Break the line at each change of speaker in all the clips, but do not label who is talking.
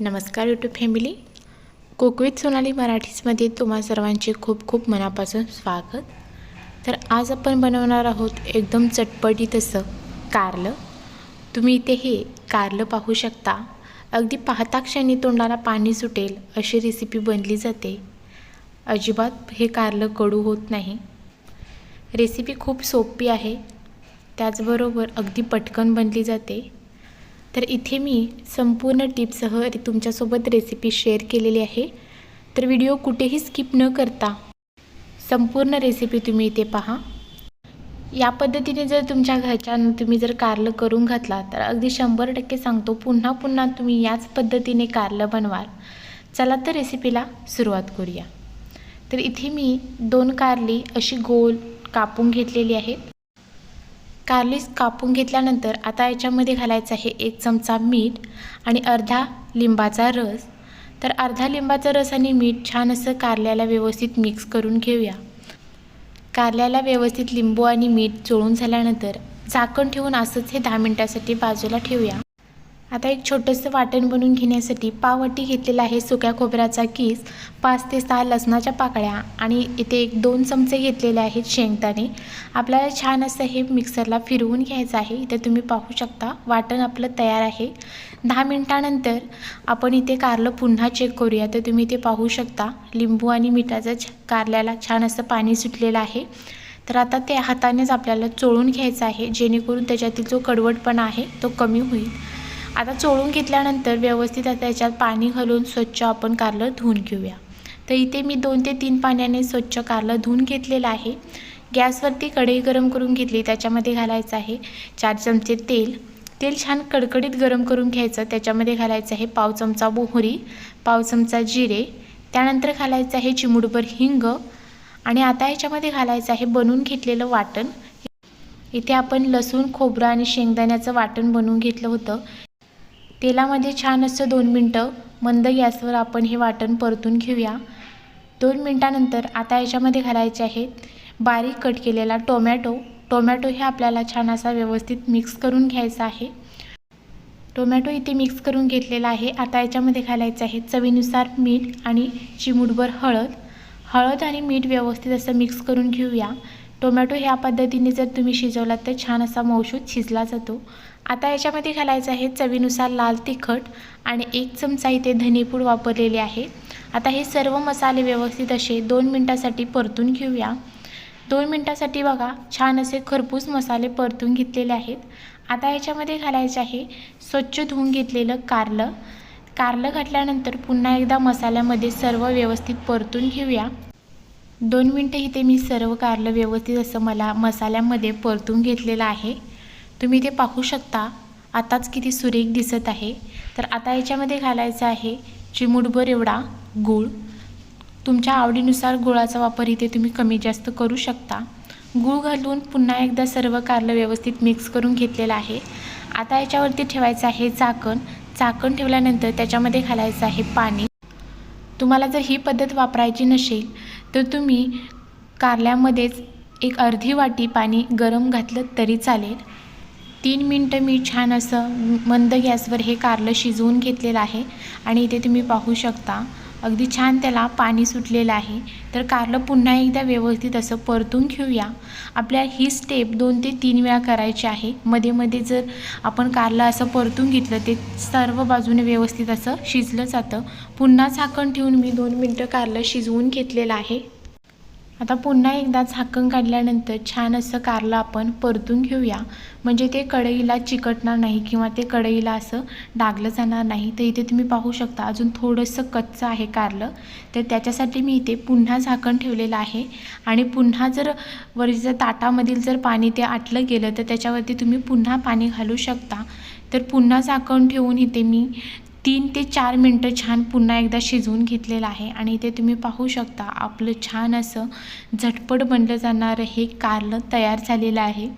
नमस्कार YouTube family कोकवित सोनाली मराठीजमध्ये तुम्हा सर्वांचे खूप खूप मनापासून स्वागत. तर आज आपण बनवणार आहोत एकदम चटपटीत असं कारलं. तुम्ही इथे हे कारलं पाहू शकता. अगदी पाहता क्षणी तोंडाला पाणी सुटेल अशी रेसिपी बनली जाते. अजिबात हे कारलं कडू होत नाही. रेसिपी खूप सोपी आहे. त्याचबरोबर अगदी पटकन बनली जाते. तर इथे मी संपूर्ण टिप्ससह तुमच्यासोबत रेसिपी शेअर केलेली आहे. तर व्हिडिओ कुठेही स्किप न करता संपूर्ण रेसिपी तुम्ही इथे पहा. या पद्धतीने जर तुमच्या घरच्यानं तुम्ही जर कारलं करून घातला तर अगदी शंभर टक्के सांगतो पुन्हा पुन्हा तुम्ही याच पद्धतीने कारलं बनवाल. चला तर रेसिपीला सुरुवात करूया. तर इथे मी दोन कारली अशी गोल कापून घेतलेली आहेत कारली कापून घेतल्यानंतर आता याच्यामध्ये घालायचं आहे एक चमचा मीठ आणि अर्धा लिंबाचा रस. तर अर्धा लिंबाचा रस आणि मीठ छान असं कारल्याला व्यवस्थित मिक्स करून घेऊया. कारल्याला व्यवस्थित लिंबू आणि मीठ चोळून झाल्यानंतर झाकण ठेवून असंच हे दहा मिनटासाठी बाजूला ठेवूया. आता एक छोटंसं वाटण बनवून घेण्यासाठी पावटी घेतलेला आहे सुक्या खोबऱ्याचा किस पाच ते सहा लसणाच्या पाकळ्या आणि इथे एक दोन चमचे घेतलेले आहेत शेंगदाणे. आपल्याला छान असं हे मिक्सरला फिरवून घ्यायचं आहे. इथे तुम्ही पाहू शकता वाटण आपलं तयार आहे. दहा मिनटानंतर आपण इथे कारलं पुन्हा चेक करूया. तर तुम्ही इथे पाहू शकता लिंबू आणि मिठाचं छ कारल्याला छान असं पाणी सुटलेलं आहे. तर आता ते हातानेच आपल्याला चोळून घ्यायचं आहे. जेणेकरून त्याच्यातील जो कडवटपणा आहे तो कमी होईल. आता चोळून घेतल्यानंतर व्यवस्थित आता याच्यात पाणी घालून स्वच्छ आपण कारलं धुवून घेऊया. तर इथे मी दोन ते तीन पाण्याने स्वच्छ कारलं धुवून घेतलेलं आहे. गॅसवरती कढई गरम करून घेतली त्याच्यामध्ये घालायचं आहे चार चमचे तेल. तेल छान कडकडीत गरम करून घ्यायचं त्याच्यामध्ये घालायचं आहे पाव चमचा मोहरी पाव चमचा जिरे त्यानंतर घालायचं आहे चिमुडभर हिंग आणि आता याच्यामध्ये घालायचं आहे बनवून घेतलेलं वाटण. इथे आपण लसूण खोबरं आणि शेंगदाण्याचं वाटण बनवून घेतलं होतं. तेलामध्ये छान असं दोन मिनटं मंद गॅसवर आपण हे वाटण परतून घेऊया. दोन मिनटानंतर आता याच्यामध्ये घालायचे आहेत बारीक कट केलेला टोमॅटो. टोमॅटो हे आपल्याला छान असा व्यवस्थित मिक्स करून घ्यायचा आहे. टोमॅटो इथे मिक्स करून घेतलेला आहे. आता याच्यामध्ये घालायचं आहे चवीनुसार मीठ आणि चिमूटभर हळद. हळद आणि मीठ व्यवस्थित असं मिक्स करून घेऊया. टोमॅटो ह्या पद्धतीने जर तुम्ही शिजवलात तर छान असा मौशूद शिजला जातो. आता याच्यामध्ये घालायचं आहे चवीनुसार लाल तिखट आणि एक चमचा इथे धनेपूड वापरलेली आहे. आता हे सर्व मसाले व्यवस्थित असे दोन मिनटासाठी परतून घेऊया. दोन मिनटासाठी बघा छान असे खरपूस मसाले परतून घेतलेले आहेत. आता याच्यामध्ये घालायचे आहे स्वच्छ धुवून घेतलेलं कारलं. कारलं घातल्यानंतर पुन्हा एकदा मसाल्यामध्ये सर्व व्यवस्थित परतून घेऊया. दोन मिनटं इथे मी सर्व कारलं व्यवस्थित असं मला मसाल्यामध्ये परतून घेतलेलं आहे. तुम्ही ते पाहू शकता. आताच किती सुरेख दिसत आहे. तर आता याच्यामध्ये घालायचं आहे चिमूटभर एवढा गूळ. तुमच्या आवडीनुसार गुळाचा वापर इथे तुम्ही कमी जास्त करू शकता. गूळ घालून पुन्हा एकदा सर्व कारलं व्यवस्थित मिक्स करून घेतलेलं आहे. आता याच्यावरती ठेवायचं आहे चाकण. चाकण ठेवल्यानंतर त्याच्यामध्ये घालायचं आहे पाणी. तुम्हाला जर ही पद्धत वापरायची नसेल तर तुम्ही कारल्यामध्येच एक अर्धी वाटी पाणी गरम घातलं तरी चालेल. तीन मिनटं मी छान असं मंद गॅसवर हे कारलं शिजवून घेतलेलं आहे आणि इथे तुम्ही पाहू शकता. अगदी छान त्याला पाणी सुटलेलं आहे. तर कारलं पुन्हा एकदा व्यवस्थित असं परतून घेऊया. आपल्या ही स्टेप दोन ते तीन वेळा करायची आहे. मध्ये मध्ये जर आपण कारलं असं परतून घेतलं ते सर्व बाजूने व्यवस्थित असं शिजलं जातं. पुन्हा झाकण ठेवून मी दोन मिनटं कारलं शिजवून घेतलेलं आहे. आता पुन्हा एकदा झाकण काढल्यानंतर छान असं कारलं आपण परतून घेऊया. म्हणजे ते कढईला चिकटणार नाही किंवा ते कढईला असं डागलं जाणार नाही. तर इथे तुम्ही पाहू शकता अजून थोडंसं कच्चं आहे कारलं. तर त्याच्यासाठी मी इथे पुन्हा झाकण ठेवलेलं आहे. आणि पुन्हा जर वरच्या ताटामधील जर पाणी ते आटलं गेलं तर त्याच्यावरती तुम्ही पुन्हा पाणी घालू शकता. तर पुन्हा झाकण ठेवून इथे मी तीन ते चार मिनटं छान पुन्हा एकदा शिजवून घेतलेलं आहे आणि इथे तुम्ही पाहू शकता आपलं छान असं झटपट बनलं जाणारं हे कारलं तयार झालेलं आहे.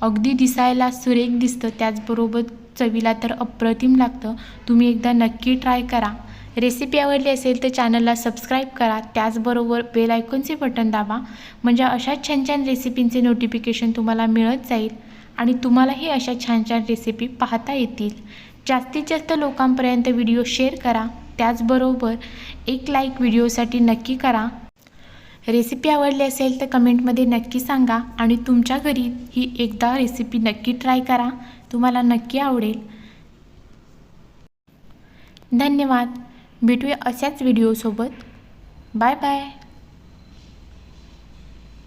अगदी दिसायला सुरेख दिसतं त्याचबरोबर चवीला तर अप्रतिम लागतं. तुम्ही एकदा नक्की ट्राय करा. रेसिपी आवडली असेल तर चॅनलला सबस्क्राईब करा त्याचबरोबर बेल आयकॉनचे बटन दाबा म्हणजे अशा छान छान रेसिपींचे नोटिफिकेशन तुम्हाला मिळत जाईल आणि तुम्हालाही अशा छान छान रेसिपी पाहता येतील. जास्तीत जास्त लोकांपर्यंत व्हिडिओ शेअर करा. त्याचबरोबर एक लाईक व्हिडिओसाठी नक्की करा. रेसिपी आवडली असेल तर कमेंटमध्ये नक्की सांगा आणि तुमच्या घरी ही एकदा रेसिपी नक्की ट्राय करा. तुम्हाला नक्की आवडेल. धन्यवाद. भेटूया अशाच व्हिडिओसोबत बाय बाय